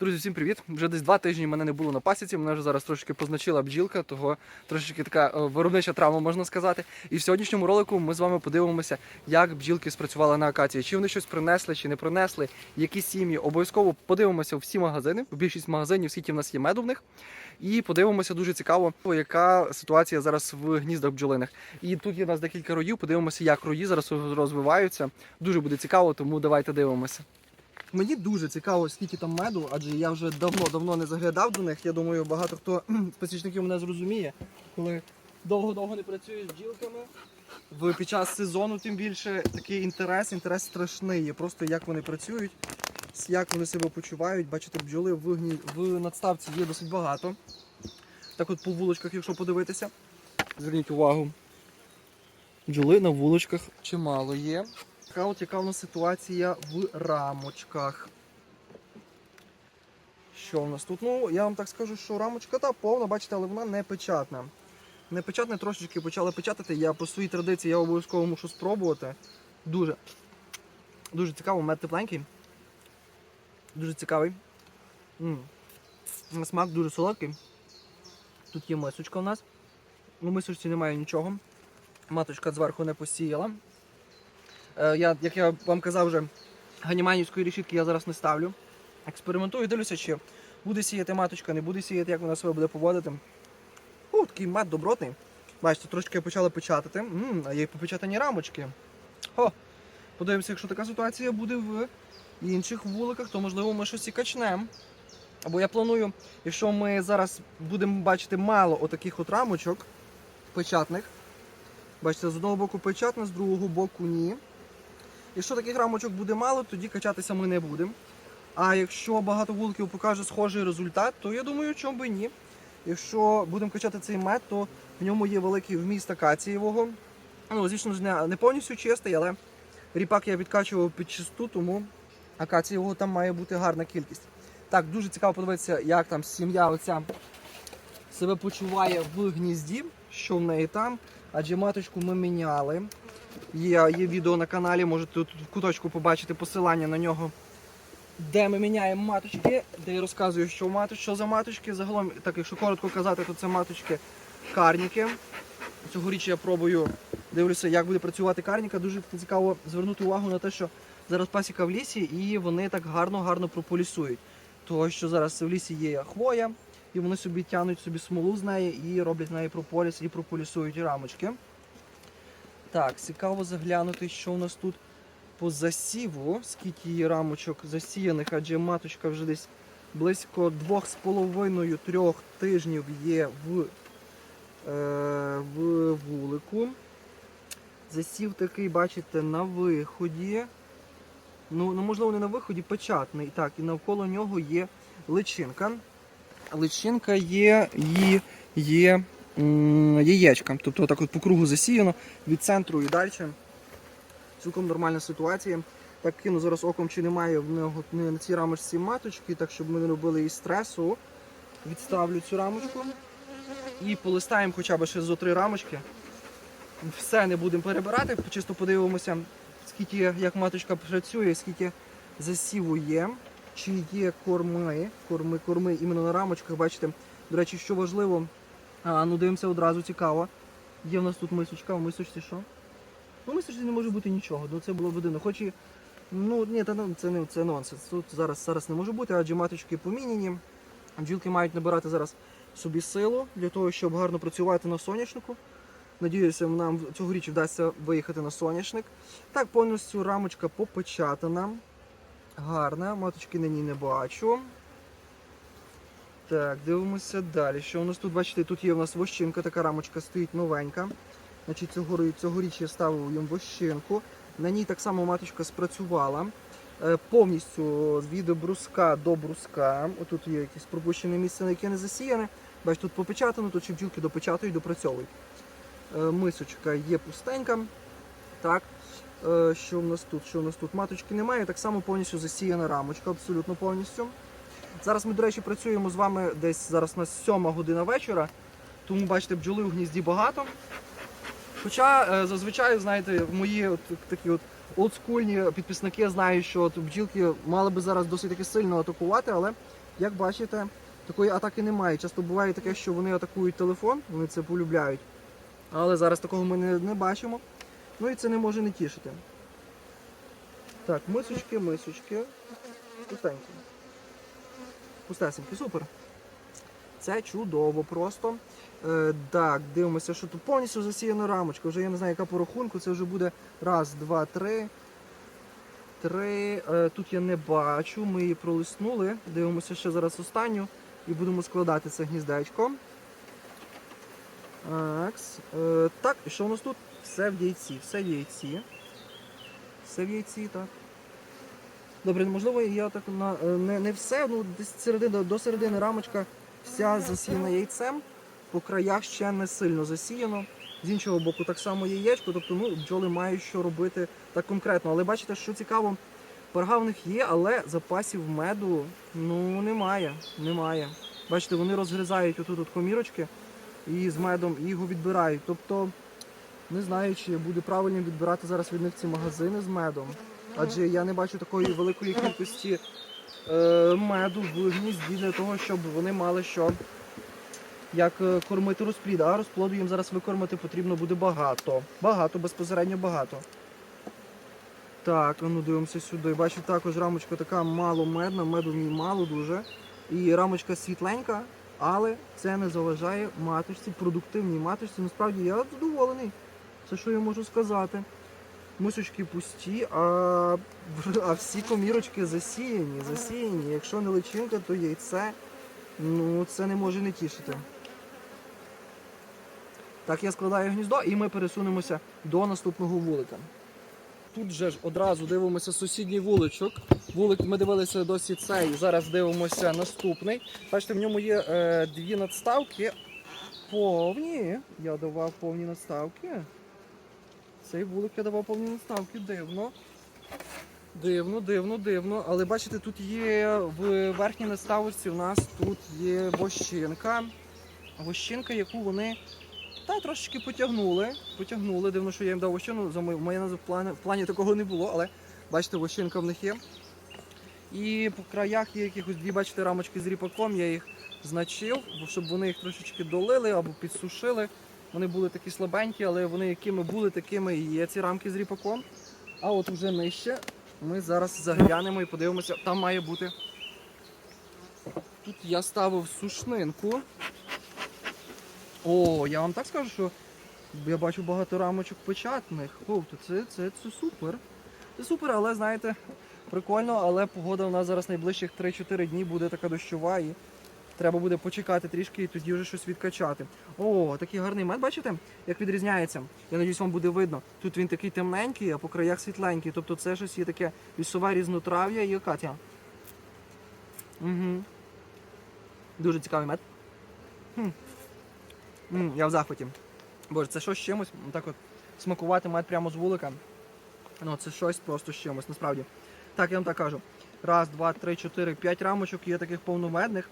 Друзі, всім привіт! Вже десь два тижні мене не було на пасіці. Мене вже зараз трошки позначила бджілка, того трошечки така е, виробнича травма, можна сказати. І в сьогоднішньому ролику ми з вами подивимося, як бджілки спрацювали на акації. Чи вони щось принесли, чи не принесли, які сім'ї. Обов'язково подивимося всі магазини, більшість магазинів, скільки в нас є меду в них. І подивимося дуже цікаво, яка ситуація зараз в гніздах бджолиних. І тут є у нас декілька роїв. Подивимося, як рої зараз розвиваються. Дуже буде цікаво, тому давайте дивимося. Мені дуже цікаво, скільки там меду, адже я вже давно-давно не заглядав до них. Я думаю, багато хто з посічників мене зрозуміє, коли довго-довго не працюєш з бджілками. В під час сезону, тим більше такий інтерес, інтерес страшний. є. Просто як вони працюють, як вони себе почувають. Бачите, бджоли в, гні... в надставці є досить багато. Так от по вулочках, якщо подивитися, зверніть увагу. Бджоли на вулочках чимало є. Така от яка у нас ситуація в рамочках. Що в нас тут? Ну, я вам так скажу, що рамочка та повна, бачите, але вона не печатна. Не печатна, трошечки почала печатати. Я по своїй традиції я обов'язково мушу спробувати. Дуже дуже цікаво, мед тепленький. Дуже цікавий. м Смак дуже солодкий. Тут є мисочка у нас. У мисочці немає нічого. Маточка зверху не посіяла. Е, Я, як я вам казав вже, ганіманівської решітки я зараз не ставлю. Експериментую, дивлюся, чи буде сіяти маточка, не буде сіяти, як вона себе буде поводити. О, такий мед добротний. Бачите, трошки почали печатати. М, а є попечатані рамочки. О, подивимося, якщо така ситуація буде в інших вуликах, то можливо ми щось і качнемо. Або я планую, якщо ми зараз будемо бачити мало отаких от рамочок печатних. Бачите, з одного боку печатна, з другого боку ні. Якщо таких рамочок буде мало, тоді качатися ми не будемо. А якщо багато вуликів покаже схожий результат, то я думаю, чому би ні. Якщо будемо качати цей мед, то в ньому є великий вміст акацієвого. Ну, звісно ж, не, не повністю чистий, але ріпак я відкачував під чисту, тому акацієвого там має бути гарна кількість. Так, дуже цікаво подивитися, як там сім'я оця себе почуває в гнізді, що в неї там. Адже маточку ми міняли. Є, є відео на каналі, можете тут в куточку побачити посилання на нього, де ми міняємо маточки, де я розказую, що маточ, що за маточки. Загалом, так якщо коротко казати, то це маточки карніки. Цьогоріч я пробую, дивлюся, як буде працювати карніка. Дуже цікаво звернути увагу на те, що зараз пасіка в лісі і вони так гарно-гарно прополісують. Того, що зараз в лісі є хвоя, і вони собі тягнуть собі смолу з неї і роблять з неї прополіс і прополісують рамочки. Так, цікаво заглянути, що у нас тут по засіву, скільки є рамочок засіяних, адже маточка вже десь близько 2,5-3 тижнів є в, е, в вулику. Засів такий, бачите, на виході. Ну, ну, можливо, не на виході, печатний. Так, і навколо нього є личинка. Личинка є, є, є м, яєчка. Тобто отак от по кругу засіяно, від центру і далі. Цілком нормальна ситуація. Так кину зараз оком, чи немає в нього на цій рамочці маточки, так щоб ми не робили і стресу. Відставлю цю рамочку. І полистаємо хоча б ще зо три рамочки. Все не будемо перебирати, чисто подивимося, скільки як маточка працює, скільки засіву є, чи є корми, корми, корми іменно на рамочках. Бачите, до речі, що важливо, а, ну дивимося одразу цікаво. Є в нас тут мисочка, в мисочці що? Ну, мисочці не може бути нічого, ну це було б видно. Хоч і, ну ні, та, ну, це не це нонсенс. Тут зараз, зараз не може бути, адже маточки поміняні. Бджілки мають набирати зараз собі силу для того, щоб гарно працювати на соняшнику. Надіюся, нам цьогоріч вдасться виїхати на соняшник. Так, повністю рамочка попечатана. Гарна, маточки на ній не бачу. Так, дивимося далі. Що у нас тут, бачите, тут є у нас вощинка, така рамочка стоїть новенька. Значить, цього, цьогоріч я ставив їм вощинку. На ній так само маточка спрацювала. Е, повністю від бруска до бруска. Отут є якесь пропущене місце, на яке не засіяне. Бачите, тут попечатано, тут ще бджілки допечатують, допрацьовують. Е, мисочка є пустенька. Так. Е, Що в нас тут? Що в нас тут? Маточки немає, так само повністю засіяна рамочка, абсолютно повністю. Зараз ми, до речі, працюємо з вами десь зараз на 7 година вечора, тому бачите, бджоли у гнізді багато. Хоча е, зазвичай, знаєте, мої от такі от олдскульні підписники знають, що от бджілки мали би зараз досить таки сильно атакувати, але як бачите, такої атаки немає. Часто буває таке, що вони атакують телефон, вони це полюбляють. Але зараз такого ми не, не бачимо. Ну і це не може не тішити. Так, мисочки, мисочки. Пустенькі. Пустесенькі, супер. Це чудово просто. Е, так, дивимося, що тут повністю засіяна рамочка. Вже я не знаю, яка по рахунку. Це вже буде раз, два, три. Три. Е, тут я не бачу. Ми її пролиснули. Дивимося ще зараз останню і будемо складати це гніздечко. Такс. Е, так, і що у нас тут? Все в яйці. Все в яйці. Все в яйці, так. Добре, ну, можливо, я так на е, не, не все, ну десь середина, до середини рамочка вся засіяна яйцем. По краях ще не сильно засіяно. З іншого боку, так само яєчко, тобто ну, бджоли мають що робити так конкретно. Але бачите, що цікаво, парга в них є, але запасів меду ну немає. немає. Бачите, вони розгризають отут от комірочки і з медом і його відбирають. Тобто, не знаю, чи буде правильно відбирати зараз від них ці магазини з медом. Адже я не бачу такої великої кількості е, меду в гнізді для того, щоб вони мали що як е, кормити розплід. А розплоду їм зараз викормити потрібно буде багато. Багато, безпосередньо багато. Так, ну дивимося сюди. Бачу також рамочка така мало медна, меду в ній мало дуже. І рамочка світленька, але це не заважає маточці, продуктивній маточці. Насправді я задоволений. Це що я можу сказати. Мисочки пусті, а, а всі комірочки засіяні, засіяні. Якщо не личинка, то яйце. Ну, це не може не тішити. Так, я складаю гніздо і ми пересунемося до наступного вулика. Тут же ж одразу дивимося сусідній вуличок. Вулик ми дивилися досі цей. Зараз дивимося наступний. Бачите, в ньому є е, дві надставки. Повні. Я давав повні надставки. Цей вулик я давав повні надставки. Дивно. Дивно, дивно, дивно. Але бачите, тут є в верхній наставочці у нас тут є вощинка. Вощинка, яку вони та трошечки потягнули. Потягнули. Дивно, що я їм дав вощину. За моє, моє в плані, такого не було, але бачите, вощинка в них є. І по краях є якихось дві, бачите, рамочки з ріпаком, я їх значив, щоб вони їх трошечки долили або підсушили. Вони були такі слабенькі, але вони якими були, такими і є ці рамки з ріпаком. А от вже нижче ми зараз заглянемо і подивимося, там має бути. Тут я ставив сушнинку. О, я вам так скажу, що я бачу багато рамочок печатних. О, то це, це, це супер. Це супер, але знаєте, прикольно, але погода у нас зараз найближчих 3-4 дні буде така дощова і треба буде почекати трішки і тоді вже щось відкачати. О, такий гарний мед, бачите, як відрізняється. Я надіюсь, вам буде видно. Тут він такий темненький, а по краях світленький. Тобто це щось є таке лісове різнотрав'я і Катя. Угу. Дуже цікавий мед. Хм. Я в захваті. Боже, це щось з чимось. Так от смакувати мед прямо з вулика. Ну, це щось просто з чимось, насправді. Так, я вам так кажу. Раз, два, три, чотири, п'ять рамочок є таких повномедних.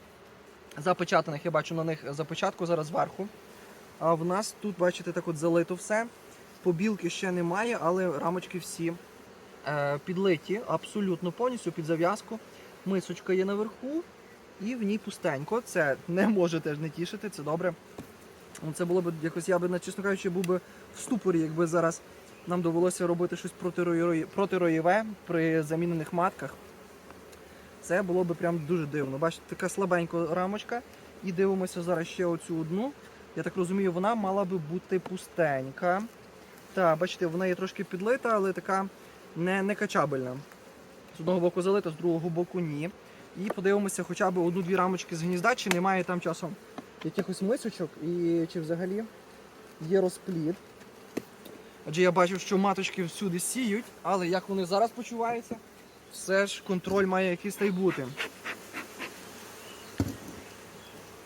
Запечатаних, я бачу на них запечатку зараз зверху. А в нас тут, бачите, так от залито все. Побілки ще немає, але рамочки всі е, підлиті абсолютно повністю під зав'язку. Мисочка є наверху і в ній пустенько. Це не може теж не тішити, це добре. Ну, Це було б якось, я би, чесно кажучи, був би в ступорі, якби зараз нам довелося робити щось протироєве при замінених матках. Це було б прям дуже дивно. Бачите, така слабенька рамочка. І дивимося зараз ще оцю одну. Я так розумію, вона мала би бути пустенька. Так, бачите, вона є трошки підлита, але така не, не качабельна. З одного боку залита, з другого боку ні. І подивимося хоча б одну-дві рамочки з гнізда, чи немає там часом якихось мисочок і чи взагалі є розплід. Адже я бачу, що маточки всюди сіють, але як вони зараз почуваються, все ж контроль має якийсь та й бути.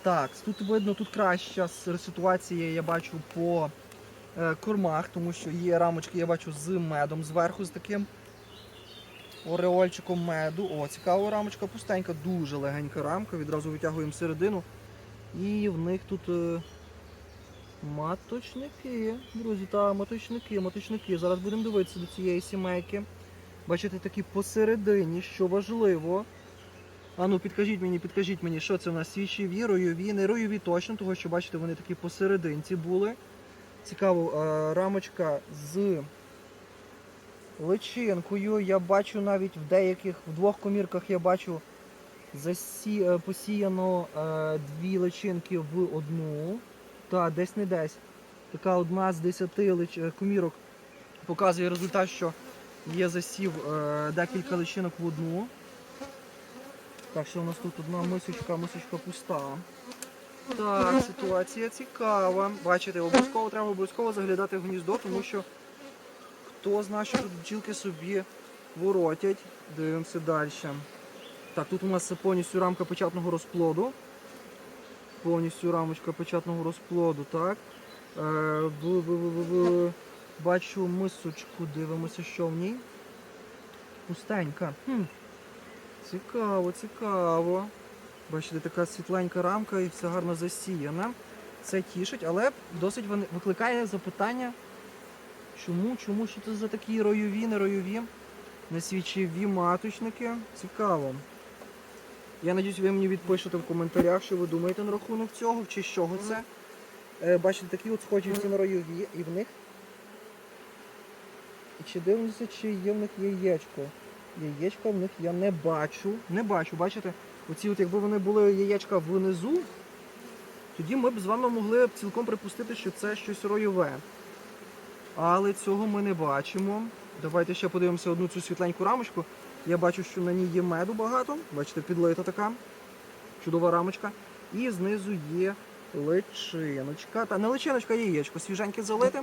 Так, тут видно, тут краща ситуація, я бачу по е, кормах, тому що є рамочки, я бачу з медом зверху, з таким ореольчиком меду. О, цікава рамочка, пустенька, дуже легенька рамка. Відразу витягуємо середину. І в них тут е, маточники. Друзі, та маточники, маточники. Зараз будемо дивитися до цієї сімейки. Бачите, такі посередині, що важливо. А ну підкажіть мені, підкажіть мені, що це у нас свічові, ройові, не ройові точно, тому що бачите, вони такі посерединці були. Цікаво, рамочка з личинкою. Я бачу навіть в деяких, в двох комірках я бачу засі, е, посіяно е, дві личинки в одну. Та, десь не десь. Така одна з десяти лич... е, комірок показує результат, що є засів е, декілька личинок в одну. Так, що у нас тут одна мисочка, мисочка пуста. Так, ситуація цікава. Бачите, обов'язково треба обов'язково заглядати в гніздо, тому що хто знає, що тут бджілки собі воротять. Дивимося далі. Так, тут у нас повністю рамка печатного розплоду. Повністю рамочка печатного розплоду, так. Е, в, в, в, в, в, бачу мисочку, дивимося, що в ній. Пустенька. Хм. Цікаво, цікаво. Бачите, така світленька рамка і все гарно засіяна. Це тішить, але досить викликає запитання, чому, чому, що це за такі ройові, не ройові, несвічові маточники. Цікаво. Я надіюсь, ви мені відпишете в коментарях, що ви думаєте на рахунок цього, чи з чого це. Е, бачите, такі от схожі всі на ройові, і в них. І чи дивимося, чи є в них яєчко. Яєчка в них я не бачу. Не бачу, бачите? Оці от якби вони були яєчка внизу, тоді ми б з вами могли б цілком припустити, що це щось ройове. Але цього ми не бачимо. Давайте ще подивимося одну цю світленьку рамочку. Я бачу, що на ній є меду багато. Бачите, підлита така. Чудова рамочка. І знизу є личиночка. Та не личиночка, а яєчко. Свіженьке залите.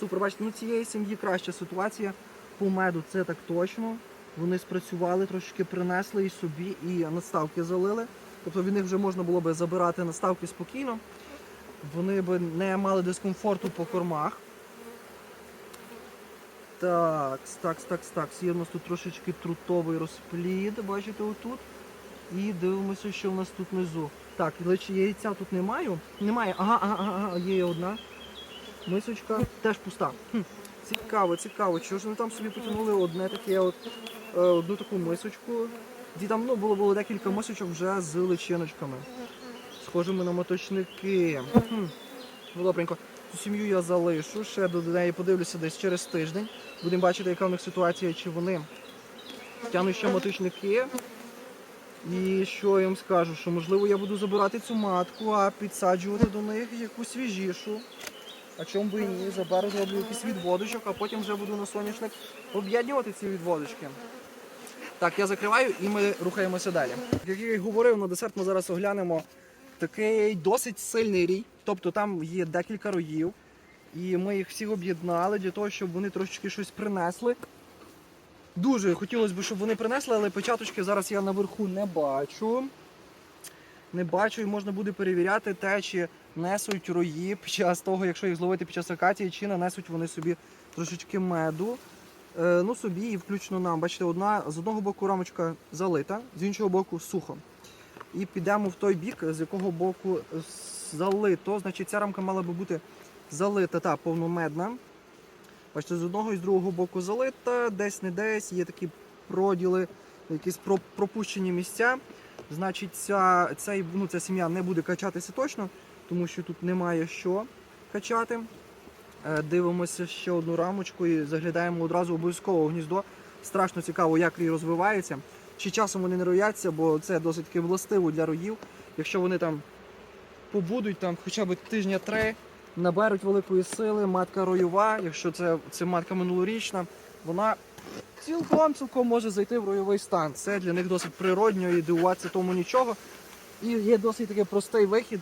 Супер, бачите, ну цієї сім'ї краща ситуація. По меду це так точно. Вони спрацювали, трошки принесли і собі, і надставки залили. Тобто від них вже можна було би забирати надставки спокійно. Вони б не мали дискомфорту по кормах. Так, так, так, так. Є у нас тут трошечки трутовий розплід, бачите, отут. І дивимося, що в нас тут внизу. Так, лише яйця тут немає. Немає. Ага, ага, ага, є одна. Мисочка теж пуста. Цікаво, цікаво. Чого ж вони там собі потягнули одне таке от, е, одну таку мисочку. Ді там ну, було, було декілька мисочок вже з личиночками. Схожими на моточники. Ну, добренько. Цю сім'ю я залишу, ще до неї подивлюся десь через тиждень. Будемо бачити, яка в них ситуація, чи вони тягнуть ще моточники. І що я їм скажу, що можливо я буду забирати цю матку, а підсаджувати до них якусь свіжішу. А чому би і ні? Заберу зроблю якийсь відводочок, а потім вже буду на соняшник об'єднувати ці відводочки. Так, я закриваю і ми рухаємося далі. Як я і говорив, на десерт ми зараз оглянемо такий досить сильний рій. Тобто там є декілька роїв. І ми їх всіх об'єднали для того, щоб вони трошечки щось принесли. Дуже хотілося б, щоб вони принесли, але печаточки зараз я наверху не бачу. Не бачу і можна буде перевіряти те, чи несуть рої під час того, якщо їх зловити під час акації, чи нанесуть вони собі трошечки меду. Е, ну собі і включно нам. Бачите, одна з одного боку рамочка залита, з іншого боку сухо. І підемо в той бік, з якого боку залито. Значить, ця рамка мала би бути залита та повномедна. Бачите, з одного і з другого боку залита, десь не десь, є такі проділи, якісь пропущені місця. Значить, ця, ця, ну, ця сім'я не буде качатися точно, тому що тут немає що качати. Е, Дивимося ще одну рамочку і заглядаємо одразу обов'язково гніздо. Страшно цікаво, як рій розвивається. Чи часом вони не рояться, бо це досить таки властиво для роїв. Якщо вони там побудуть там хоча б тижня три, наберуть великої сили, матка роєва, якщо це, це матка минулорічна, вона цілком цілком може зайти в ройовий стан. Це для них досить природньо і дивуватися тому нічого. І є досить такий простий вихід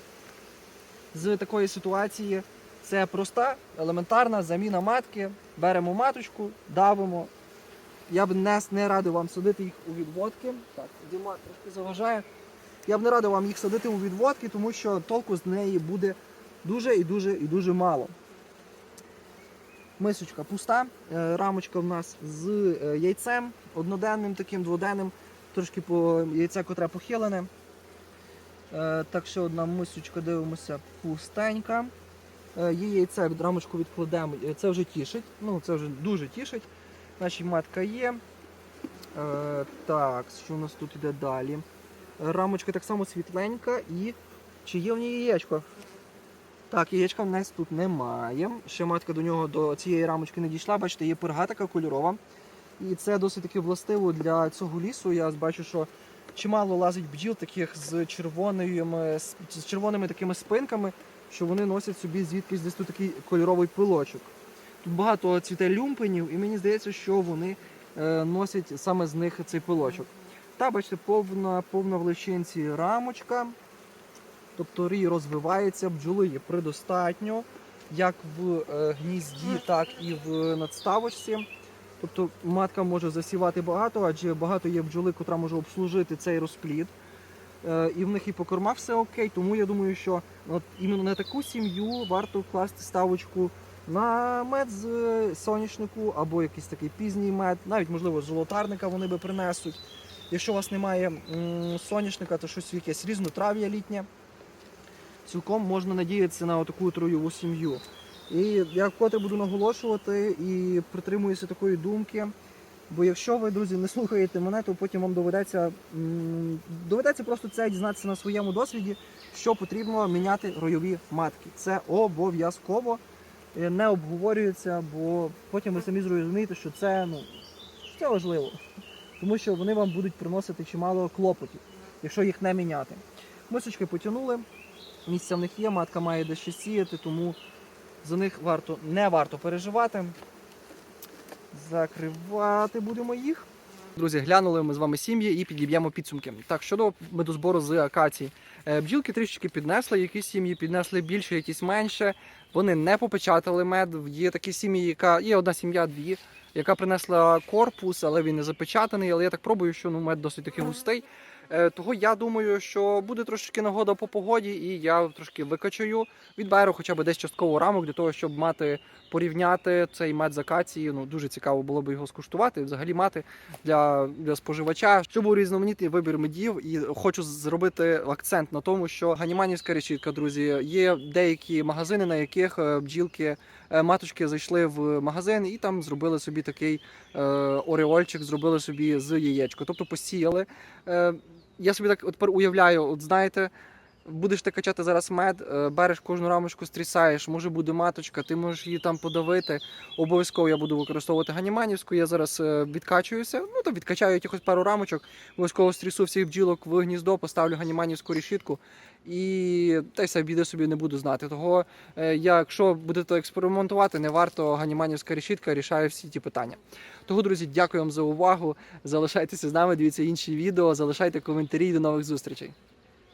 з такої ситуації. Це проста, елементарна заміна матки. Беремо маточку, давимо. Я б не, не радив вам садити їх у відводки. Так, Діма трошки заважає. Я б не радив вам їх садити у відводки, тому що толку з неї буде дуже і дуже і дуже мало. Мисочка пуста, е, рамочка в нас з е, яйцем, одноденним таким, дводенним, трошки по яйце, котре похилене. Е, Так що одна мисочка, дивимося, пустенька. Є яйце, рамочку відкладемо, це вже тішить. Ну, це вже дуже тішить. Значить, матка є. Так, що у нас тут іде далі? Рамочка так само світленька і. Чи є в ній яєчко? Так, яєчка в нас тут немає. Ще матка до нього до цієї рамочки не дійшла. Бачите, є перга така кольорова. І це досить таки властиво для цього лісу. Я бачу, що чимало лазить бджіл таких з червоними, з червоними такими спинками, що вони носять собі звідкись десь тут такий кольоровий пилочок. Тут багато цвіте люмпенів, і мені здається, що вони е, носять саме з них цей пилочок. Та, бачите, повна, повна в личинці рамочка. Тобто рій розвивається, бджоли є предостатньо, як в е, гнізді, так і в надставочці. Тобто матка може засівати багато, адже багато є бджоли, котра може обслужити цей розплід. Е, і в них і по кормах все окей. Тому я думаю, що от іменно на таку сім'ю варто вкласти ставочку на мед з е, соняшнику або якийсь такий пізній мед, навіть можливо з золотарника вони би принесуть. Якщо у вас немає м, соняшника, то щось якесь різнотрав'я літнє. Цілком можна надіятися на таку троєву сім'ю. І я вкотре буду наголошувати і притримуюся такої думки. Бо якщо ви, друзі, не слухаєте мене, то потім вам доведеться, доведеться просто це дізнатися на своєму досвіді, що потрібно міняти ройові матки. Це обов'язково е, не обговорюється, бо потім ви самі зрозумієте, що це, ну, це важливо. Тому що вони вам будуть приносити чимало клопотів, якщо їх не міняти. Мисочки потягнули, місця в них є, матка має де ще сіяти, тому за них варто, не варто переживати. Закривати будемо їх. Друзі, глянули ми з вами сім'ї і підіб'ємо підсумки. Так, щодо медозбору з акації. Е, Бджілки трішечки піднесли, якісь сім'ї піднесли більше, якісь менше. Вони не попечатали мед. Є такі сім'ї, яка є одна сім'я, дві, яка принесла корпус, але він не запечатаний. Але я так пробую, що ну, мед досить таки густий. Е, Того я думаю, що буде трошки нагода по погоді, і я трошки викачаю, відберу хоча б десь частково рамок для того, щоб мати порівняти цей мед з акації. Ну дуже цікаво було б його скуштувати. Взагалі мати для, для споживача, щоб був різноманітний вибір медів. І хочу зробити акцент на тому, що ганіманівська решітка, друзі, є деякі магазини, на яких е, бджілки. е, Маточки зайшли в магазин і там зробили собі такий е, ореольчик, зробили собі з яєчко. Тобто посіяли. Е, я собі так от уявляю, от знаєте, будеш ти качати зараз мед, е, береш кожну рамочку, стрісаєш, може буде маточка, ти можеш її там подавити. Обов'язково я буду використовувати ганіманівську. Я зараз е, відкачуюся. Ну то відкачаю якихось пару рамочок, обов'язково стрісу всіх бджілок в гніздо, поставлю ганіманівську решітку і та й все біди собі не буду знати. Того, е, якщо будете експериментувати, не варто ганіманівська решітка рішає всі ті питання. Того, друзі, дякую вам за увагу. Залишайтеся з нами, дивіться інші відео, залишайте коментарі. До нових зустрічей.